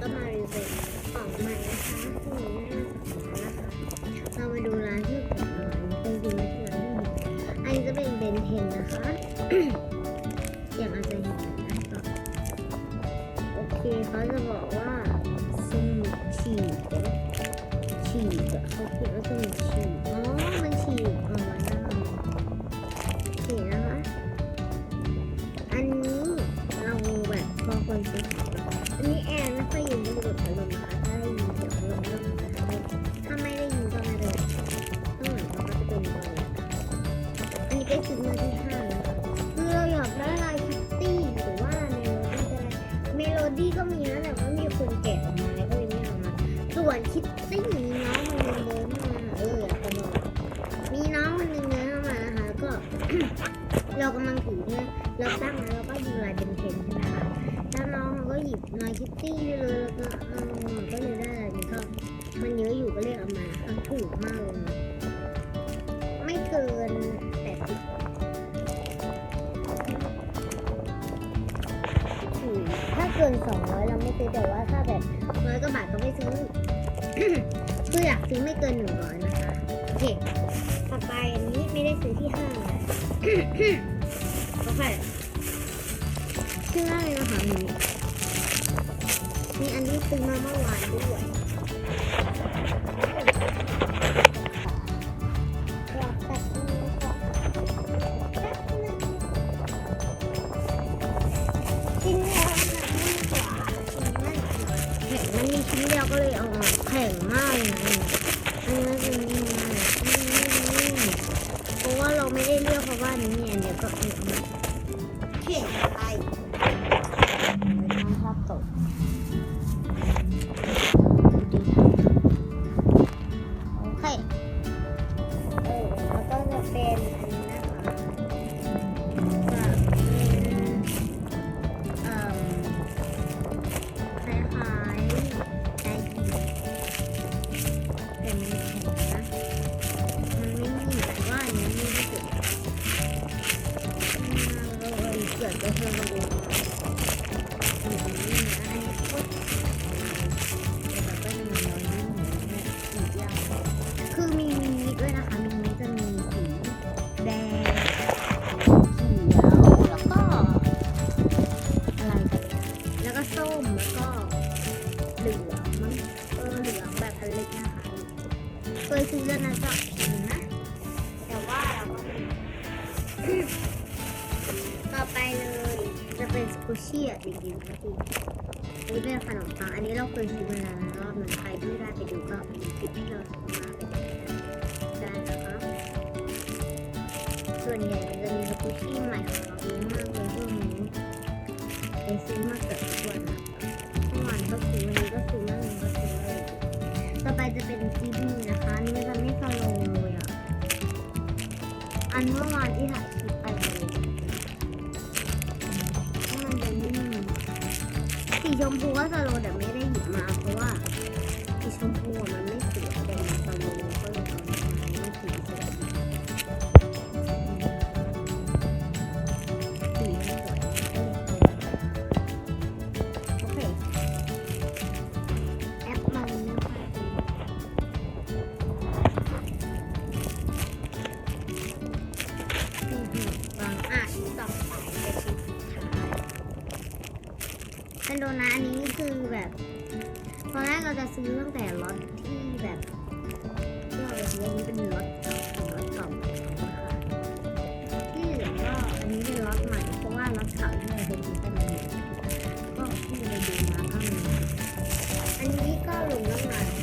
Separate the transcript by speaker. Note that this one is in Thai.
Speaker 1: ก็มารีวิวของใหม่นะคะที่นี้น่าสนใจนะคะเรามาดูร้านที่ของเราเป็นจริงไม่ใช่ร้านที่อันนี้จะเป็นเบนเทนนะคะอย่างอาจจะเห็นนะก็โอเคเขาจะบอกว่าสมุดฉีกฉีกเขาเขียนว่าสมุดฉีกอ๋อมันฉีกออกมาได้ฉีกนะคะ อันนี้เราแบบพอคนซื้อ เรากำลังถือเนี่ยเราตั้งแล้วเราก็ยิงลายเป็นเทนใช่ไหมคะแล้วน้องเขาก็หยิบลายคิตตี้เลยแล้วก็เอาก็เลยได้ลายนี้ก็มันเยอะอยู่ก็เลยเอามาค่ะถูกมากเลย ไม่เกินแปดสิบถ้าเกินสองร้อยเราไม่ซื้อแต่ว่าถ้าแบบร้อยกว่าบาทก็ไม่ซื้อคืออยากซื้อไม่เกินหนึ่งร้อยนะคะโอเคต่อไปอัน ไม่ได้ซื้อที่ห้างนะโอเคชื่ออะไรนะคะมีมีอันที่ซื้อมาเมื่อวานด้วยรอแป๊บนึงก่อนแป๊บนึงชิ้นเดียวมันกว่าชิ้นนั้นแข็งมันมีชิ้นเดียวก็เลยเอามาแข็งมากเลยนะอันนี้มันจะมีมาเพราะว่าเราไม่ได้เลือกเพ ราะว่าอันนี้อันเดียวก็เอามาเขียนอะไร คือมีมินิด้วยนะคะมินิจะมีสีแดงเขียวแล้วก็อะไรแล้วก็ส้มแล้วก็เหลืองมั้งเออเหลืองแบบอันเล็กนะคะเคยซื้อแล้วนะจ๊ะนะแต่ว่าเราก็ ต่อไปเลยจะเป็นสกูชี่อะจริงๆนะพี่อันนี้เป็นขนมปังอันนี้เราเคยซื้อมาแล้วรอบหนึงใครที่ได้ไปดูก็มีคลิปที่เราซื้อมาไปดูได้นะคะส่วนใหญ่จะมีสกูชี่ใหม่ของเราเยอะมากเลยช่วงนี้ไปซื้อมาเกือบทุกวันนะเมื่อวานก็ซื้อวันนี้ก็ซื้อวันนี้ก็ซื้อเลยต่อไปจะเป็นจีบีนะคะอันนี้มันจะไม่สโลว์เลยอะอันเมื่อวานที่ถ่ายคลิปไปเลย สีชมพูก็สโลว์แต่ไม่ได้หยิบมาเพราะว่าสีชมพูมันไม่สวยแต่มันสโลก็เลยเอามาไม่สีสวย เป็นโดนัทอันนี้คือแบบตอนแรกเราจะซื้อตั้งแต่ล็อตที่แบบที่เราไปซื้ออันนี้เป็นล็อตเก่าเป็นล็อตเก่านะคะที่เหลือก็อันนี้เป็นล็อตใหม่เพราะว่าล็อตเก่าที่เราไปซื้อกันมาเนี่ยก็ที่เราดูมาก็มีอันนี้ก็ลงน้ำหนัก